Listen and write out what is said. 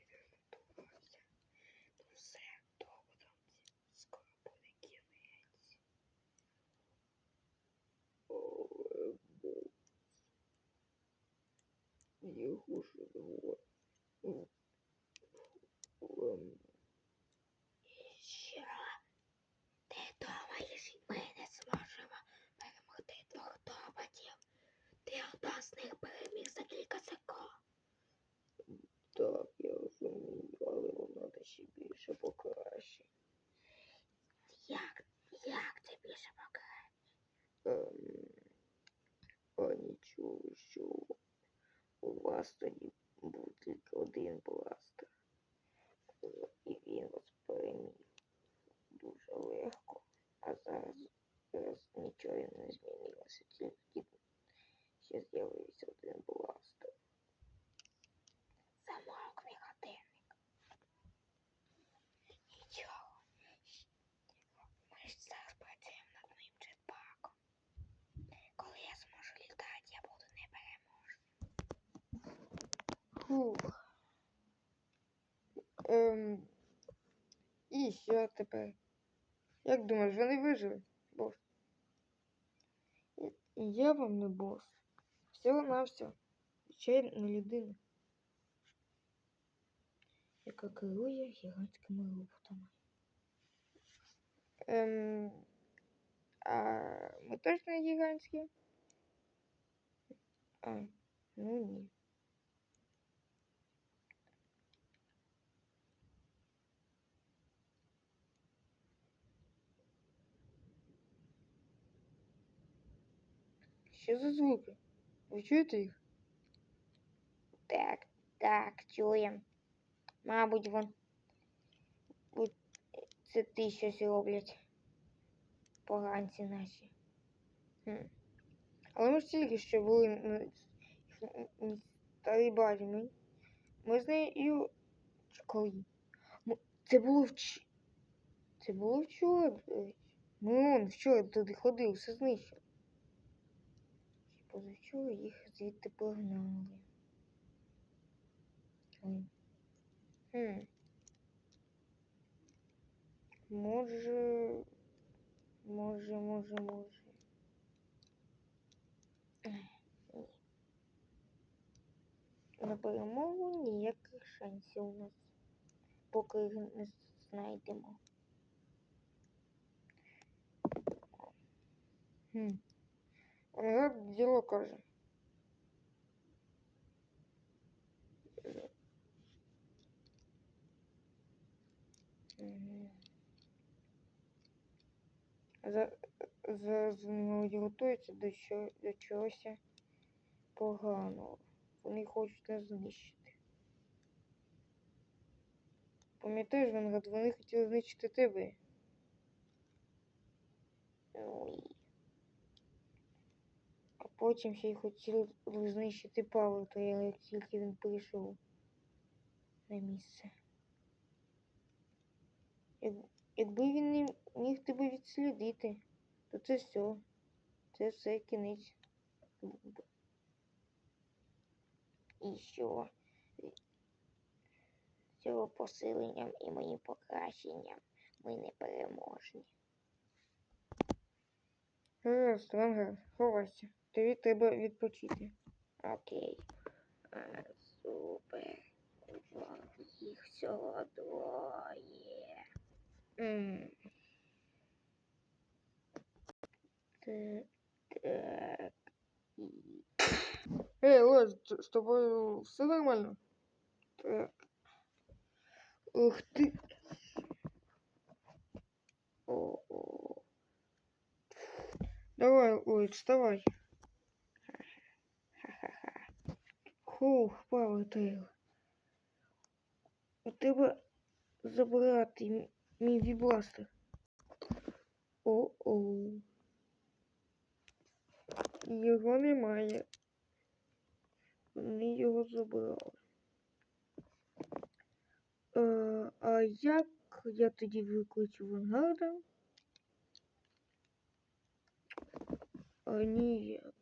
Відремонтувався. Ну все, добре. Скоро буде кінець. Але бо його живо. Ем, Що? Ти думаєш, ми не зможемо перемогти двох тоботів? Ти одна з них переміг за кілька секунд. Так, я розумію, але вам треба ще більше покраще. Як, як це більше покарає? Ем, а нічого, що вас був тільки один бластер. Фух. Ем, і що тепер? Як думаєш, вони вижили, бос? І- Я вам не бос. Всього на все. Звичайна людина. Яка керує гігантськими роботами. Ем, а ми точно гігантські? А, ну ні. Що за звуки? Ви чуєте їх? Так, так, чуєм. Мабуть, вон. Це ти щось роблять. Поганці наші. Хм. Але ми ж тільки що були на старій базі. Ми, ми з нею. Коли? Це було вч... Це було вчора. Ми он вчора туди ходили, все знищили. Чи їх звідти погнали. Ой. Хм. Може. Може, може, може. На перемогу ніяких шансів у нас, поки їх не знайдемо. Хм. Назад діло каже. За, зараз вони готуються до, чо, до чогось поганого. Вони хочуть нас знищити. Пам'ятаєш, Вангад, вони хотіли знищити тебе. Ой. Потім ще й хотіли знищити Павлика, як тільки він прийшов на місце. Як, якби він не міг тебе відслідити, то це все. Це все кінець. І що? Цього посиленням і моїм покращенням ми не переможні. Гаразд, Вангар, ховайся. Тобі треба відпочити. Окей. А, супер. Їх всього двоє. Та- Так. і- Ей, Лось, з- з тобою все нормально? Так. Ух ти. О-о. Давай, ой, вставай. Тейл. У тебе забрати мій вібластер. О-о. Його немає. Вони його забрали. Е, а як я тоді викличу Вангарда? А ніяк.